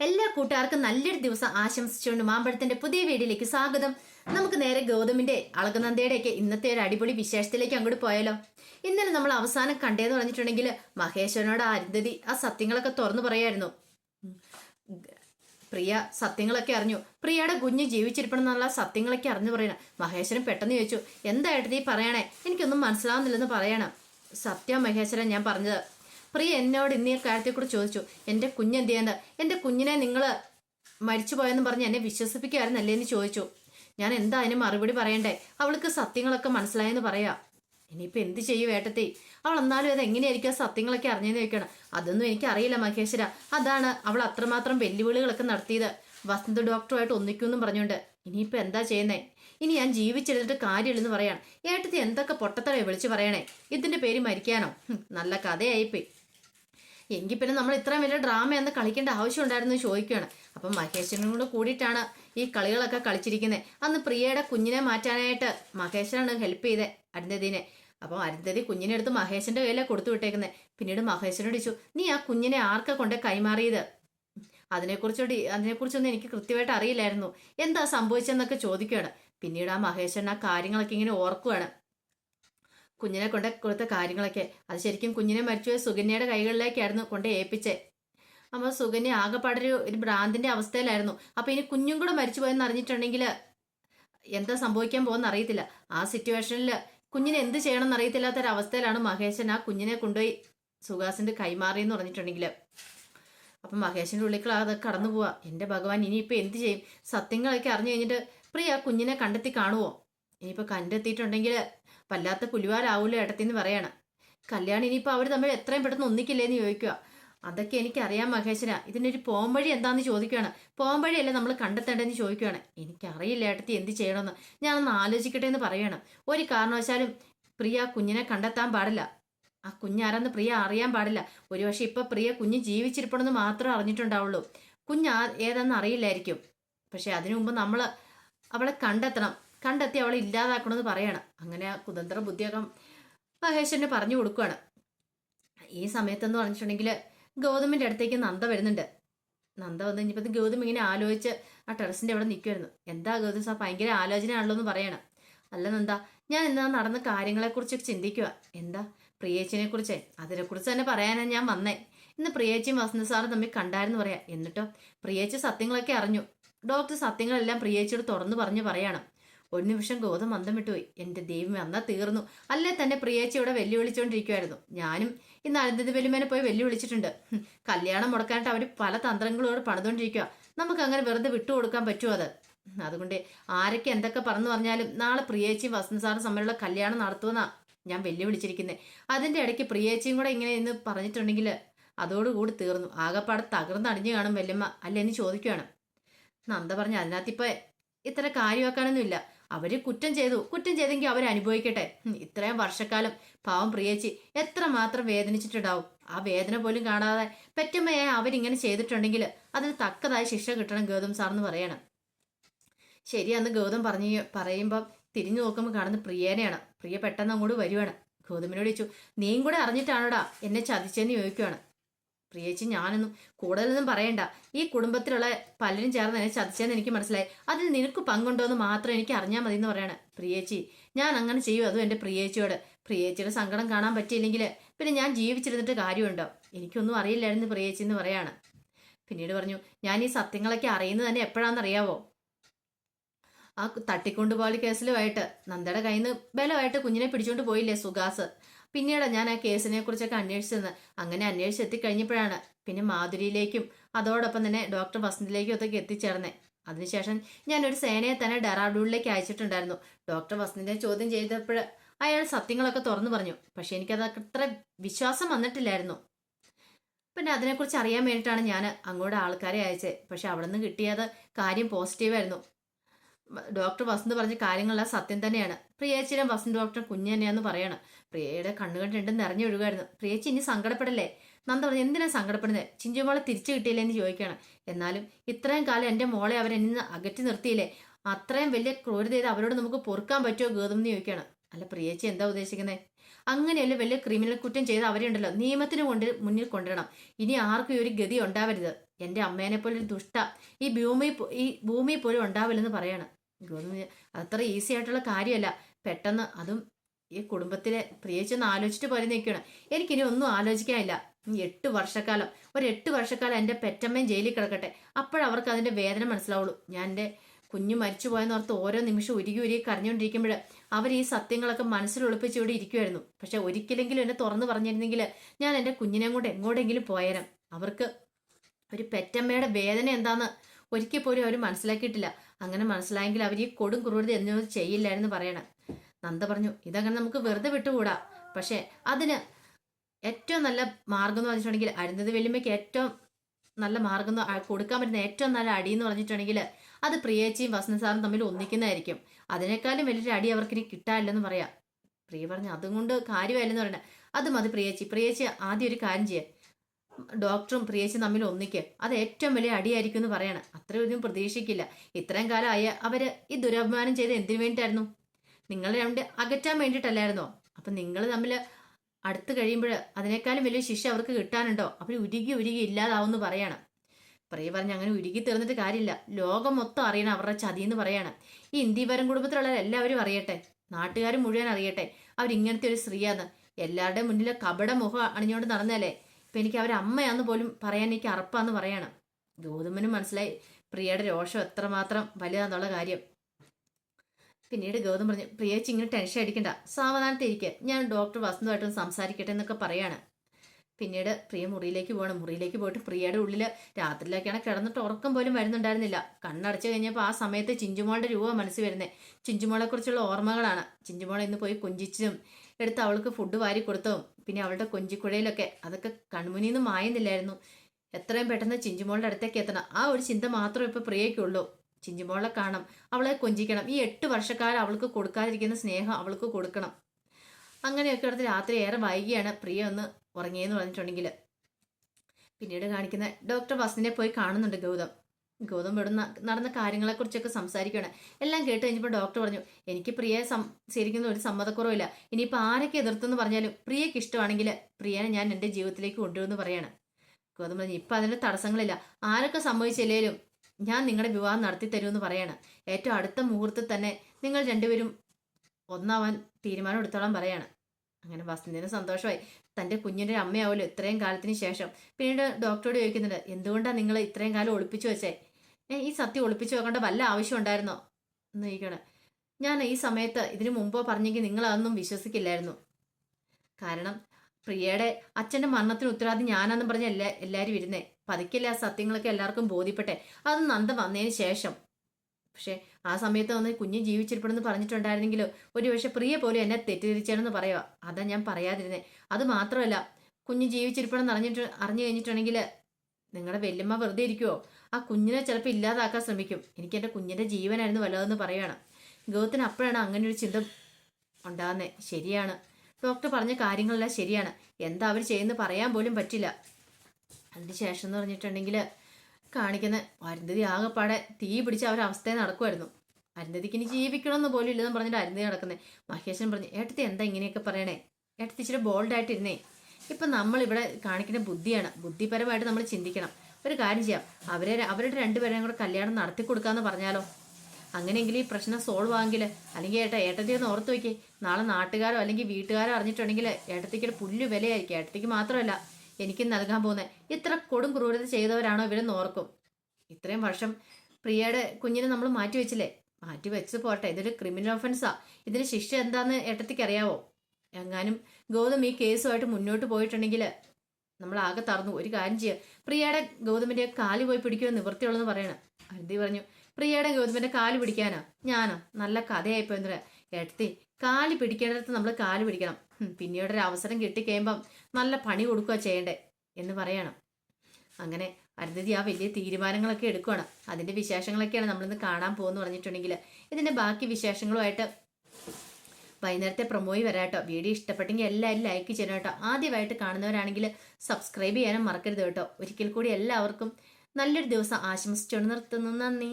എല്ലാ കൂട്ടുകാർക്കും നല്ലൊരു ദിവസം ആശംസിച്ചുകൊണ്ട് മാമ്പഴത്തിന്റെ പുതിയ വീഡിയോയിലേക്ക് സ്വാഗതം. നമുക്ക് നേരെ ഗൗതമിന്റെ അളകനന്ദയുടെ ഒക്കെ ഇന്നത്തെ ഒരു അടിപൊളി വിശേഷത്തിലേക്ക് അങ്ങോട്ട് പോയാലോ? ഇന്നലെ നമ്മൾ അവസാനം കണ്ടേന്ന് പറഞ്ഞിട്ടുണ്ടെങ്കിൽ മഹേശ്വരനോട് അരുന്ധതി ആ സത്യങ്ങളൊക്കെ തുറന്നു പറയായിരുന്നു. പ്രിയ സത്യങ്ങളൊക്കെ അറിഞ്ഞു. പ്രിയയുടെ കുഞ്ഞ് ജീവിച്ചിരിപ്പണമെന്നുള്ള സത്യങ്ങളൊക്കെ അറിഞ്ഞു പറയണം. മഹേശ്വരൻ പെട്ടെന്ന് ചോദിച്ചു എന്തായിട്ട് നീ പറയണേ? എനിക്കൊന്നും മനസ്സിലാവുന്നില്ലെന്ന് പറയണം. സത്യം മഹേശ്വരൻ ഞാൻ പറഞ്ഞത് പ്രിയ എന്നോട് ഇന്നീ കാര്യത്തെക്കുറിച്ച് ചോദിച്ചു. എന്റെ കുഞ്ഞ് എന്ത് ചെയ്യുന്നത് എന്റെ കുഞ്ഞിനെ നിങ്ങൾ മരിച്ചുപോയെന്ന് പറഞ്ഞ് എന്നെ വിശ്വസിപ്പിക്കുകയായിരുന്നല്ലേ എന്ന് ചോദിച്ചു. ഞാൻ എന്താ അതിന് മറുപടി പറയണ്ടേ? അവൾക്ക് സത്യങ്ങളൊക്കെ മനസ്സിലായെന്ന് പറയാ. ഇനിയിപ്പോൾ എന്ത് ചെയ്യും ഏട്ടത്തി? അവൾ എന്നാലും അത് എങ്ങനെയായിരിക്കും സത്യങ്ങളൊക്കെ അറിഞ്ഞെന്ന് ചോദിക്കണം? അതൊന്നും എനിക്ക് അറിയില്ല മഹേശ്വര. അതാണ് അവൾ അത്രമാത്രം വെല്ലുവിളികളൊക്കെ നടത്തിയത്. വസന്ത ഡോക്ടറുമായിട്ട് ഒന്നിക്കുമെന്നും പറഞ്ഞുകൊണ്ട്. ഇനിയിപ്പോൾ എന്താ ചെയ്യുന്നേ? ഇനി ഞാൻ ജീവിച്ചിരുന്നിട്ട് കാര്യമില്ലെന്ന് പറയാണ്. ഏട്ടത്തി എന്തൊക്കെ പൊട്ടത്തറയെ വിളിച്ചു പറയണേ? ഇതിന്റെ പേര് മരിക്കാനോ? നല്ല കഥയായിപ്പോയി. എങ്കിൽ പിന്നെ നമ്മൾ ഇത്രയും വലിയ ഡ്രാമ എന്ന് കളിക്കേണ്ട ആവശ്യം ഉണ്ടായിരുന്നു ചോദിക്കുകയാണ്. അപ്പം മഹേശ്വരനും കൂടെ കൂടിയിട്ടാണ് ഈ കളികളൊക്കെ കളിച്ചിരിക്കുന്നത് അന്ന് പ്രിയയുടെ കുഞ്ഞിനെ മാറ്റാനായിട്ട് മഹേശ്വരാണ് ഹെൽപ്പ് ചെയ്തത് അരുന്ധതിനെ. അപ്പോൾ അരുന്ധതി കുഞ്ഞിനെ എടുത്ത് മഹേശന്റെ കയ്യിലാണ് കൊടുത്തു വിട്ടേക്കുന്നത് പിന്നീട് മഹേശ്വരനോട് ചോദിച്ചു നീ ആ കുഞ്ഞിനെ ആർക്കാ കൊണ്ട് കൈമാറിയത്? അതിനെക്കുറിച്ചോട് അതിനെക്കുറിച്ചൊന്നും എനിക്ക് കൃത്യമായിട്ട് അറിയില്ലായിരുന്നു. എന്താ സംഭവിച്ചെന്നൊക്കെ ചോദിക്കുകയാണ്. പിന്നീട് ആ മഹേശ്വരൻ ആ കാര്യങ്ങളൊക്കെ ഇങ്ങനെ ഓർക്കുകയാണ്. കുഞ്ഞിനെ കൊണ്ട് കൊടുത്ത കാര്യങ്ങളൊക്കെ. അത് ശരിക്കും കുഞ്ഞിനെ മരിച്ചുപോയ സുകന്യയുടെ കൈകളിലേക്കായിരുന്നു കൊണ്ട് ഏൽപ്പിച്ചേ. അപ്പൊ സുകന്യ ആകെപ്പാടൊരു ഒരു ഭ്രാന്തിന്റെ അവസ്ഥയിലായിരുന്നു. അപ്പൊ ഇനി കുഞ്ഞും കൂടെ മരിച്ചുപോയെന്ന് അറിഞ്ഞിട്ടുണ്ടെങ്കിൽ എന്താ സംഭവിക്കാൻ പോകുന്ന അറിയത്തില്ല. ആ സിറ്റുവേഷനിൽ കുഞ്ഞിനെ എന്ത് ചെയ്യണം എന്ന് അറിയത്തില്ലാത്തൊരവസ്ഥയിലാണ് മഹേശൻ ആ കുഞ്ഞിനെ കൊണ്ടുപോയി സുഹാസിന്റെ കൈമാറി എന്ന് പറഞ്ഞിട്ടുണ്ടെങ്കിൽ അപ്പം മഹേഷിന്റെ ഉള്ളിൽ അത് കടന്നു പോവാ എന്റെ ഭഗവാൻ ഇനിയിപ്പോ എന്ത് ചെയ്യും? സത്യങ്ങളൊക്കെ അറിഞ്ഞു കഴിഞ്ഞിട്ട് പ്രിയ കുഞ്ഞിനെ കണ്ടെത്തി കാണുവോ? ഇനിയിപ്പോ കണ്ടെത്തിയിട്ടുണ്ടെങ്കിൽ വല്ലാത്ത പുലിവാലാവൂലോ ഏട്ടത്തിന്ന് പറയാണ്. കല്യാണം ഇനിയിപ്പോൾ അവർ തമ്മിൽ എത്രയും പെട്ടെന്ന് ഒന്നിക്കില്ലേന്ന് ചോദിക്കുക. അതൊക്കെ എനിക്കറിയാം മഹേശ്വര. ഇതിനൊരു പോംവഴി എന്താണെന്ന് ചോദിക്കുകയാണ്. പോംവഴിയല്ല നമ്മൾ കണ്ടെത്തേണ്ടതെന്ന് ചോദിക്കുകയാണ്. എനിക്കറിയില്ല ഏട്ടത്തി എന്ത് ചെയ്യണമെന്ന്. ഞാനൊന്ന് ആലോചിക്കട്ടെ എന്ന് പറയണം. ഒരു കാരണവശാലും പ്രിയ കുഞ്ഞിനെ കണ്ടെത്താൻ പാടില്ല. ആ കുഞ്ഞാരെന്ന് പ്രിയ അറിയാൻ പാടില്ല. ഒരുപക്ഷെ ഇപ്പം പ്രിയ കുഞ്ഞ് ജീവിച്ചിരിപ്പണമെന്ന് മാത്രമേ അറിഞ്ഞിട്ടുണ്ടാവുള്ളൂ. കുഞ്ഞ് ഏതാണെന്ന് അറിയില്ലായിരിക്കും. പക്ഷെ അതിനു മുമ്പ് നമ്മൾ അവളെ കണ്ടെത്തണം. കണ്ടെത്തി അവളെ ഇല്ലാതാക്കണമെന്ന് പറയണം. അങ്ങനെ ആ കുതന്ത്ര ബുദ്ധിയൊക്കെ മഹേശ്വരന് പറഞ്ഞു കൊടുക്കുകയാണ് ഈ സമയത്തെന്ന് പറഞ്ഞിട്ടുണ്ടെങ്കിൽ ഗൗതമിന്റെ അടുത്തേക്ക് നന്ദ വരുന്നുണ്ട്. നന്ദ വന്നു കഴിഞ്ഞപ്പോൾ ഗൗതം ഇങ്ങനെ ആലോചിച്ച് ആ ടെറസിന്റെ അവിടെ നിൽക്കുമായിരുന്നു എന്താ ഗൗതം സാർ ഭയങ്കര ആലോചനയാണല്ലോ എന്ന് പറയണം. അല്ല നന്ദ ഞാൻ ഇന്ന് നടന്ന കാര്യങ്ങളെക്കുറിച്ച് ചിന്തിക്കുക എന്താ പ്രിയേച്ചിനെ കുറിച്ച്? അതിനെക്കുറിച്ച് തന്നെ പറയാനാണ് ഞാൻ വന്നേ. ഇന്ന് പ്രിയേച്ചിയും വസന്ത സാറും തമ്മിൽ കണ്ടായിരുന്നു പറയാം. എന്നിട്ടോ പ്രിയേച്ചി സത്യങ്ങളൊക്കെ അറിഞ്ഞു. ഡോക്ടർ സത്യങ്ങളെല്ലാം പ്രിയേച്ചിയോട് തുറന്നു പറഞ്ഞു പറയണം. ഒരു നിമിഷം ഗോതം മന്ദം വിട്ടുപോയി എന്റെ ദൈവം അന്നാ തീർന്നു. അല്ലേ തന്നെ പ്രിയേച്ചി ഇവിടെ വെല്ലുവിളിച്ചുകൊണ്ടിരിക്കുമായിരുന്നു ഞാനും ഇന്ന് അനന്തതി വെല്ലുമേനെ പോയി വെല്ലുവിളിച്ചിട്ടുണ്ട്. കല്യാണം മുടക്കാനായിട്ട് അവർ പല തന്ത്രങ്ങളോട് പണിതുകൊണ്ടിരിക്കുക നമുക്ക് അങ്ങനെ വെറുതെ വിട്ടുകൊടുക്കാൻ പറ്റുമോ അത്? അതുകൊണ്ട് ആരൊക്കെ എന്തൊക്കെ പറഞ്ഞു പറഞ്ഞാലും നാളെ പ്രിയേച്ചിയും വസന്തസാറും തമ്മിലുള്ള കല്യാണം നടത്തുമെന്നാ ഞാൻ വെല്ലുവിളിച്ചിരിക്കുന്നത് അതിന്റെ ഇടയ്ക്ക് പ്രിയേച്ചിയും കൂടെ ഇങ്ങനെ ഇന്ന് പറഞ്ഞിട്ടുണ്ടെങ്കിൽ അതോടുകൂടി തീർന്നു. ആകെപ്പാടെ തകർന്നടിഞ്ഞു കാണും വല്യമ്മ അല്ലെന്ന് ചോദിക്കുകയാണ് നന്ദ പറഞ്ഞ അതിനകത്ത് ഇപ്പോൾ ഇത്ര കാര്യമാക്കാനൊന്നുമില്ല. അവർ കുറ്റം ചെയ്തു. കുറ്റം ചെയ്തെങ്കിൽ അവർ അനുഭവിക്കട്ടെ. ഇത്രയും വർഷക്കാലം പാവം പ്രിയച്ചി എത്ര മാത്രം വേദനിച്ചിട്ടുണ്ടാവും. ആ വേദന പോലും കാണാതെ പെറ്റമ്മയായ അവരിങ്ങനെ ചെയ്തിട്ടുണ്ടെങ്കിൽ അതിന് തക്കതായ ശിക്ഷ കിട്ടണം ഗൗതം സാർ എന്ന് പറയണം. അന്ന് ഗൗതം പറഞ്ഞു പറയുമ്പം തിരിഞ്ഞു നോക്കുമ്പോൾ കാണുന്ന പ്രിയേനെയാണ്. പ്രിയ പെട്ടെന്ന് അങ്ങോട്ട് വരുവാണ്. ഗൗതമിനോട് ചോദിച്ചു നീയും കൂടെ അറിഞ്ഞിട്ടാണോടാ എന്നെ ചതിച്ചെന്ന് ചോദിക്കുവാണ്. പ്രിയേച്ചി ഞാനൊന്നും കൂടുതലൊന്നും പറയണ്ട. ഈ കുടുംബത്തിലുള്ള പലരും ചേർന്ന് എന്നെ ചതിച്ചതെന്ന് എനിക്ക് മനസ്സിലായി. അതിൽ നിനക്ക് പങ്കുണ്ടോ എന്ന് മാത്രം എനിക്ക് അറിഞ്ഞാൽ മതി എന്ന് പറയണം പ്രിയേച്ചി. ഞാൻ അങ്ങനെ ചെയ്യും അതും എന്റെ പ്രിയേച്ചിയോട്. പ്രിയേച്ചിയുടെ സങ്കടം കാണാൻ പറ്റിയില്ലെങ്കിൽ പിന്നെ ഞാൻ ജീവിച്ചിരുന്നിട്ട് കാര്യമുണ്ടോ? എനിക്കൊന്നും അറിയില്ലായിരുന്നു പ്രിയേച്ചി എന്ന് പറയാണ്. പിന്നീട് പറഞ്ഞു ഞാൻ ഈ സത്യങ്ങളൊക്കെ അറിയുന്നത് തന്നെ എപ്പോഴാണെന്നറിയാവോ ആ തട്ടിക്കൊണ്ടുപോകൽ കേസിലുമായിട്ട് നന്ദയുടെ കയ്യിൽ നിന്ന് ബലമായിട്ട് കുഞ്ഞിനെ പിടിച്ചുകൊണ്ട് പോയില്ലേ സുഹാസ് പിന്നീട് ഞാൻ ആ കേസിനെ കുറിച്ചൊക്കെ അന്വേഷിച്ചെന്ന് അങ്ങനെ അന്വേഷിച്ച് എത്തിക്കഴിഞ്ഞപ്പോഴാണ് പിന്നെ മാധുരിയിലേക്കും അതോടൊപ്പം തന്നെ ഡോക്ടർ വസന്തിലേക്കും ഒക്കെ എത്തിച്ചേർന്നേ. അതിനുശേഷം ഒരു സേനയെ തന്നെ ഡെറാഡൂണിലേക്ക് അയച്ചിട്ടുണ്ടായിരുന്നു. ഡോക്ടർ വസന്തിനെ ചോദ്യം ചെയ്തപ്പോൾ അയാൾ സത്യങ്ങളൊക്കെ തുറന്നു പറഞ്ഞു. പക്ഷെ എനിക്കത് അത്ര വിശ്വാസം വന്നിട്ടില്ലായിരുന്നു. പിന്നെ അതിനെക്കുറിച്ച് അറിയാൻ വേണ്ടിയിട്ടാണ് ഞാൻ അങ്ങോട്ട് ആൾക്കാരെ അയച്ചത്. പക്ഷെ അവിടെ നിന്ന് കിട്ടിയത് കാര്യം പോസിറ്റീവായിരുന്നു ഡോക്ടർ വസന്ത് പറഞ്ഞ കാര്യങ്ങളെല്ലാം സത്യം തന്നെയാണ്. പ്രിയേച്ചിയുടെ വസന്ത് ഡോക്ടർ കുഞ്ഞ് തന്നെയാന്ന് പറയണം. പ്രിയയുടെ കണ്ണുകൾ രണ്ടും നിറഞ്ഞു ഒഴുകായിരുന്നു പ്രിയേച്ചി ഇനി സങ്കടപ്പെടല്ലേ? നന്ദ പറഞ്ഞു എന്തിനാണ് സങ്കടപ്പെടുന്നത് ചിഞ്ചുമോളെ തിരിച്ചു കിട്ടിയില്ലേ എന്ന് ചോദിക്കണം. എന്നാലും ഇത്രയും കാലം എന്റെ മോളെ അവരെന്നിൽ നിന്ന് അകറ്റി നിർത്തിയില്ലേ? അത്രയും വലിയ ക്രൂരത ചെയ്ത് അവരോട് നമുക്ക് പൊറുക്കാൻ പറ്റുമോ ഗൗതം എന്ന് ചോദിക്കണം. അല്ല പ്രിയേച്ചി എന്താ ഉദ്ദേശിക്കുന്നത് അങ്ങനെയല്ല വലിയ ക്രിമിനൽ കുറ്റം ചെയ്ത് അവരുണ്ടല്ലോ നിയമത്തിന് കൊണ്ട് മുന്നിൽ കൊണ്ടുവരണം. ഇനി ആർക്കും ഒരു ഗതി ഉണ്ടാവരുത്. എന്റെ അമ്മേനെ പോലെ ഒരു ദുഷ്ട ഈ ഭൂമി ഈ ഭൂമി പോലും ഉണ്ടാവില്ലെന്ന് പറയാണ്. ഗൗതം അത്ര ഈസി ആയിട്ടുള്ള കാര്യമല്ല. പെട്ടെന്ന് അതും ഈ കുടുംബത്തിലെ പ്രിയച്ചൊന്ന് ആലോചിച്ചിട്ട് പോലെ നിൽക്കണം എനിക്കിനി ഒന്നും ആലോചിക്കാനില്ല. എട്ട് വർഷക്കാലം. ഒരു എട്ട് വർഷക്കാലം എന്റെ പെറ്റമ്മയും ജയിലിൽ കിടക്കട്ടെ. അപ്പോഴവർക്ക് അതിന്റെ വേദന മനസ്സിലാവുള്ളൂ. ഞാൻ എന്റെ കുഞ്ഞു മരിച്ചു പോയെന്ന് ഓർത്ത് ഓരോ നിമിഷം ഉരുകി ഉരുകി കരഞ്ഞുകൊണ്ടിരിക്കുമ്പോൾ അവർ ഈ സത്യങ്ങളൊക്കെ മനസ്സിൽ ഒളിപ്പിച്ച് ഇവിടെ ഇരിക്കുമായിരുന്നു പക്ഷെ ഒരിക്കലെങ്കിലും എന്നെ തുറന്നു പറഞ്ഞിരുന്നെങ്കിൽ ഞാൻ എന്റെ കുഞ്ഞിനെ കൊണ്ട് എങ്ങോട്ടെങ്കിലും പോയേരം അവർക്ക് ഒരു പെറ്റമ്മയുടെ വേദന എന്താന്ന് ഒരിക്കൽ പോലും അവർ മനസ്സിലാക്കിയിട്ടില്ല. അങ്ങനെ മനസ്സിലായെങ്കിൽ അവർ ഈ കൊടും ക്രൂരത എന്നൊന്നും ചെയ്യില്ലായിരുന്നു പറയണം. നന്ദ പറഞ്ഞു ഇതങ്ങനെ നമുക്ക് വെറുതെ വിട്ടുകൂടാ. പക്ഷേ അതിന് ഏറ്റവും നല്ല മാർഗം എന്ന് പറഞ്ഞിട്ടുണ്ടെങ്കിൽ അരുന്നത് വെല്ലുമ്മയ്ക്ക് ഏറ്റവും നല്ല മാർഗം കൊടുക്കാൻ പറ്റുന്ന ഏറ്റവും നല്ല അടി എന്ന് പറഞ്ഞിട്ടുണ്ടെങ്കിൽ അത് പ്രിയേച്ചിയും വസന്ത സാറും തമ്മിൽ ഒന്നിക്കുന്നതായിരിക്കും. അതിനേക്കാളും വലിയൊരു അടി അവർക്കിനി കിട്ടാനില്ലെന്ന് പറയാം. പ്രിയ പറഞ്ഞു അതുകൊണ്ട് കാര്യമായില്ലെന്ന് പറയണേ അത് മതി പ്രിയേച്ചി. പ്രിയേച്ചി ആദ്യം ഒരു കാര്യം ചെയ്യുക ഡോക്ടറും പ്രിയേച്ചും തമ്മിൽ ഒന്നിക്ക്. അത് ഏറ്റവും വലിയ അടിയായിരിക്കും എന്ന് പറയണം. അത്രയൊന്നും പ്രതീക്ഷിക്കില്ല. ഇത്രയും കാലമായ അവർ ഈ ദുരഭിമാനം ചെയ്ത് എന്തിനു വേണ്ടിയിട്ടായിരുന്നു? നിങ്ങൾ രണ്ട് അകറ്റാൻ വേണ്ടിയിട്ടല്ലായിരുന്നോ? അപ്പൊ നിങ്ങൾ തമ്മിൽ അടുത്ത് കഴിയുമ്പോൾ അതിനേക്കാളും വലിയ ശിക്ഷ അവർക്ക് കിട്ടാനുണ്ടോ? അവർ ഉരുകി ഉരുകി ഇല്ലാതാവുമെന്ന് പറയാണ്. പ്രിയ പറഞ്ഞ് അങ്ങനെ ഉരുകി തീർന്നിട്ട് കാര്യമില്ല. ലോകം മൊത്തം അറിയണം അവരുടെ ചതി എന്ന് പറയാണ്. ഈ ഇന്ത്യവരം കുടുംബത്തിലുള്ളവർ എല്ലാവരും അറിയട്ടെ. നാട്ടുകാരും മുഴുവൻ അറിയട്ടെ. അവരിങ്ങനത്തെ ഒരു സ്ത്രീയാണ് എല്ലാവരുടെയും മുന്നിൽ കപട മുഖം അണിഞ്ഞുകൊണ്ട് നടന്നല്ലേ ഇപ്പൊ എനിക്ക് അവരമ്മയാന്ന് പോലും പറയാൻ എനിക്ക് അറപ്പാന്ന് പറയാണ്. ഗൗതമനും മനസ്സിലായി പ്രിയയുടെ രോഷം എത്രമാത്രം വലുതാന്നുള്ള കാര്യം. പിന്നീട് ഗൗതം പറഞ്ഞു പ്രിയേച്ചി ഇങ്ങനെ ടെൻഷൻ അടിക്കണ്ട. സാവധാനത്തെ ഇരിക്കുക ഞാൻ ഡോക്ടർ വസന്തമായിട്ടൊന്ന് സംസാരിക്കട്ടെ എന്നൊക്കെ പറയാണ്. പിന്നീട് പ്രിയ മുറിയിലേക്ക് പോകണം മുറിയിലേക്ക് പോയിട്ട് പ്രിയയുടെ ഉള്ളിൽ രാത്രിയിലൊക്കെയാണ് കിടന്നിട്ട് ഉറക്കം പോലും വരുന്നുണ്ടായിരുന്നില്ല. കണ്ണടച്ചു കഴിഞ്ഞപ്പോൾ ആ സമയത്ത് ചിഞ്ചുമോളുടെ രൂപ മനസ്സിൽ വരുന്നത് ചിഞ്ചുമോളെക്കുറിച്ചുള്ള ഓർമ്മകളാണ്. ചിഞ്ചുമോളെ ഇന്ന് പോയി കൊഞ്ചിച്ചും എടുത്ത് അവൾക്ക് ഫുഡ് വാരി കൊടുത്തതും പിന്നെ അവളുടെ കൊഞ്ചിക്കുഴയിലൊക്കെ അതൊക്കെ കൺമുനിൽ നിന്ന് മായുന്നില്ലായിരുന്നു. എത്രയും പെട്ടെന്ന് ചിഞ്ചുമോളുടെ അടുത്തേക്ക് എത്തണം. ആ ഒരു ചിന്ത മാത്രമേ ഇപ്പോൾ പ്രിയയ്ക്കുള്ളൂ. ചിഞ്ചുമോളെ കാണണം. അവളെ കൊഞ്ചിക്കണം. ഈ എട്ട് വർഷക്കാലം അവൾക്ക് കൊടുക്കാതിരിക്കുന്ന സ്നേഹം അവൾക്ക് കൊടുക്കണം. അങ്ങനെയൊക്കെ എടുത്ത് രാത്രി ഏറെ വൈകിയാണ് പ്രിയ ഒന്ന് ഉറങ്ങിയെന്ന് പറഞ്ഞിട്ടുണ്ടെങ്കിൽ പിന്നീട് കാണിക്കുന്ന ഡോക്ടർ വസന്തിനെ പോയി കാണുന്നുണ്ട് ഗൗതം. ഗൗതം ഇവിടെ നടന്ന കാര്യങ്ങളെക്കുറിച്ചൊക്കെ സംസാരിക്കുകയാണ്. എല്ലാം കേട്ട് കഴിഞ്ഞപ്പോൾ ഡോക്ടർ പറഞ്ഞു എനിക്ക് പ്രിയയെ സംസരിക്കുന്ന ഒരു സമ്മതക്കുറവില്ല. ഇനിയിപ്പോൾ ആരൊക്കെ എതിർത്തെന്ന് പറഞ്ഞാലും പ്രിയയ്ക്ക് ഇഷ്ടമാണെങ്കിൽ പ്രിയനെ ഞാൻ എന്റെ ജീവിതത്തിലേക്ക് കൊണ്ടുവരുമെന്ന് പറയാണ്. ഗൗതം പറഞ്ഞു ഇപ്പം അതിന്റെ തടസ്സങ്ങളില്ല. ആരൊക്കെ സംഭവിച്ചില്ലേലും ഞാൻ നിങ്ങളുടെ വിവാഹം നടത്തി തരുമെന്ന് പറയാണ്. ഏറ്റവും അടുത്ത മുഹൂർത്തത്തിൽ തന്നെ നിങ്ങൾ രണ്ടുപേരും ഒന്നാവാൻ തീരുമാനം എടുത്തോളാൻ പറയാണ്. അങ്ങനെ വസന്തിന് സന്തോഷമായി. തന്റെ കുഞ്ഞിന്റെ അമ്മയാവുമല്ലോ ഇത്രയും കാലത്തിന് ശേഷം? പിന്നീട് ഡോക്ടറോട് ചോദിക്കുന്നുണ്ട് എന്തുകൊണ്ടാണ് നിങ്ങൾ ഇത്രയും കാലം ഒളിപ്പിച്ചു വെച്ചേ? ഏ, ഈ സത്യം ഒളിപ്പിച്ചു വെക്കേണ്ട വല്ല ആവശ്യം ഉണ്ടായിരുന്നോ? എന്ന് ചോദിക്കണം. ഞാൻ ഈ സമയത്ത് ഇതിനു മുമ്പോ പറഞ്ഞെങ്കിൽ നിങ്ങൾ അതൊന്നും വിശ്വസിക്കില്ലായിരുന്നു. കാരണം പ്രിയയുടെ അച്ഛന്റെ മരണത്തിന് ഉത്തരവാദി ഞാനാന്നും പറഞ്ഞ എല്ലാ എല്ലാവരും ഇരുന്നേ. പതുക്കില്ല ആ സത്യങ്ങളൊക്കെ എല്ലാവർക്കും ബോധ്യപ്പെട്ടെ. അത് നന്ദ വന്നതിന് ശേഷം. പക്ഷേ ആ സമയത്ത് വന്ന് കുഞ്ഞ് ജീവിച്ചിരിപ്പെടുന്നു പറഞ്ഞിട്ടുണ്ടായിരുന്നെങ്കിലോ? ഒരു പക്ഷെ പ്രിയ പോലും എന്നെ തെറ്റിദ്ധരിച്ചാണെന്ന് പറയുക അതാ ഞാൻ പറയാതിരുന്നേ. അത് മാത്രമല്ല കുഞ്ഞ് ജീവിച്ചിരിപ്പണമെന്ന് അറിഞ്ഞിട്ട് അറിഞ്ഞു കഴിഞ്ഞിട്ടുണ്ടെങ്കിൽ നിങ്ങളുടെ വെല്ലുമ്മ വെറുതെ ഇരിക്കുവോ? ആ കുഞ്ഞിനെ ചിലപ്പോൾ ഇല്ലാതാക്കാൻ ശ്രമിക്കും. എനിക്ക് എന്റെ കുഞ്ഞിന്റെ ജീവനായിരുന്നു വല്ലതെന്ന് പറയുകയാണ്. ഗൗതത്തിന് അപ്പോഴാണ് അങ്ങനെ ഒരു ചിന്ത ഉണ്ടാകുന്നത് ശരിയാണ്. ഡോക്ടർ പറഞ്ഞ കാര്യങ്ങളെല്ലാം ശരിയാണ്. എന്താ അവർ ചെയ്യുന്നത് പറയാൻ പോലും പറ്റില്ല. അതിന് ശേഷം എന്ന് പറഞ്ഞിട്ടുണ്ടെങ്കിൽ കാണിക്കുന്ന അരുന്ധതി ആകെപ്പാടെ തീ പിടിച്ച അവരുടെ അവസ്ഥയെ നടക്കുമായിരുന്നു അരുന്ധതിക്ക് ഇനി ജീവിക്കണമെന്ന് പോലും ഇല്ലെന്ന് പറഞ്ഞിട്ട് അരുന്ധതി നടക്കുന്നത് മഹേശൻ പറഞ്ഞു ഏട്ടത്തി എന്താ ഇങ്ങനെയൊക്കെ പറയണേ? ഏട്ടത്തി ഇച്ചിരി ബോൾഡായിട്ടിരുന്നേ ഇപ്പം നമ്മളിവിടെ കാണിക്കുന്ന ബുദ്ധിയാണ്. ബുദ്ധിപരമായിട്ട് നമ്മൾ ചിന്തിക്കണം. ഒരു കാര്യം ചെയ്യാം. അവരെ അവരുടെ രണ്ടുപേരെയും കൂടെ കല്യാണം നടത്തി കൊടുക്കാന്ന് പറഞ്ഞാലോ? അങ്ങനെയെങ്കിൽ ഈ പ്രശ്നം സോൾവ് ആണെങ്കിൽ അല്ലെങ്കിൽ ഏട്ടാ ഏട്ടത്തി ഒന്ന് ഓർത്ത് വയ്ക്കേ നാളെ നാട്ടുകാരോ അല്ലെങ്കിൽ വീട്ടുകാരോ അറിഞ്ഞിട്ടുണ്ടെങ്കിൽ ഏട്ടത്തിക്ക് പുല്ല് വിലയായിരിക്കും. ഏട്ടത്തിക്ക് മാത്രമല്ല എനിക്ക് നൽകാൻ പോകുന്നത് ഇത്ര കൊടും ക്രൂരത ചെയ്തവരാണോ ഇവരെന്ന് ഓർക്കും. ഇത്രയും വർഷം പ്രിയയുടെ കുഞ്ഞിനെ നമ്മൾ മാറ്റി വെച്ചില്ലേ? മാറ്റി വെച്ച് പോട്ടെ ഇതൊരു ക്രിമിനൽ ഒഫൻസാ ഇതിന് ശിക്ഷ എന്താന്ന് ഏട്ടത്തിക്ക് അറിയാവോ? എങ്ങാനും ഗൗതം ഈ കേസുമായിട്ട് മുന്നോട്ട് പോയിട്ടുണ്ടെങ്കിൽ നമ്മൾ ആകെ തറന്നു ഒരു കാര്യം ചെയ്യുക പ്രിയയുടെ ഗൗതമിന്റെ കാൽ പോയി പിടിക്കുമോ നിവൃത്തിയുള്ളതെന്ന് പറയണം. അരുതി പറഞ്ഞു പ്രിയയുടെ ഗൗതമിന്റെ കാൽ പിടിക്കാനോ? ഞാനോ? നല്ല കഥയായിപ്പോ എന്താ എട്ടി കാൽ പിടിക്കേണ്ടടുത്ത് നമ്മൾ കാൽ പിടിക്കണം. പിന്നീട് ഒരു അവസരം കിട്ടിക്കഴിയുമ്പം നല്ല പണി കൊടുക്കുക ചെയ്യണ്ടേ? എന്ന് പറയണം. അങ്ങനെ അരുന്ധതി ആ വലിയ തീരുമാനങ്ങളൊക്കെ എടുക്കുകയാണ് അതിന്റെ വിശേഷങ്ങളൊക്കെയാണ് നമ്മളിന്ന് കാണാൻ പോകുന്നു പറഞ്ഞിട്ടുണ്ടെങ്കിൽ ഇതിന്റെ ബാക്കി വിശേഷങ്ങളുമായിട്ട് വൈകുന്നേരത്തെ പ്രൊമോയി കേട്ടോ വീഡിയോ ഇഷ്ടപ്പെട്ടെങ്കിൽ എല്ലാവരും ലൈക്ക് ചെയ്യണം കേട്ടോ. ആദ്യമായിട്ട് കാണുന്നവരാണെങ്കിൽ സബ്സ്ക്രൈബ് ചെയ്യാനും മറക്കരുത് കേട്ടോ. ഒരിക്കൽ കൂടി എല്ലാവർക്കും നല്ലൊരു ദിവസം ആശംസിച്ചുകൊണ്ട് നിർത്തുന്നു. നന്ദി.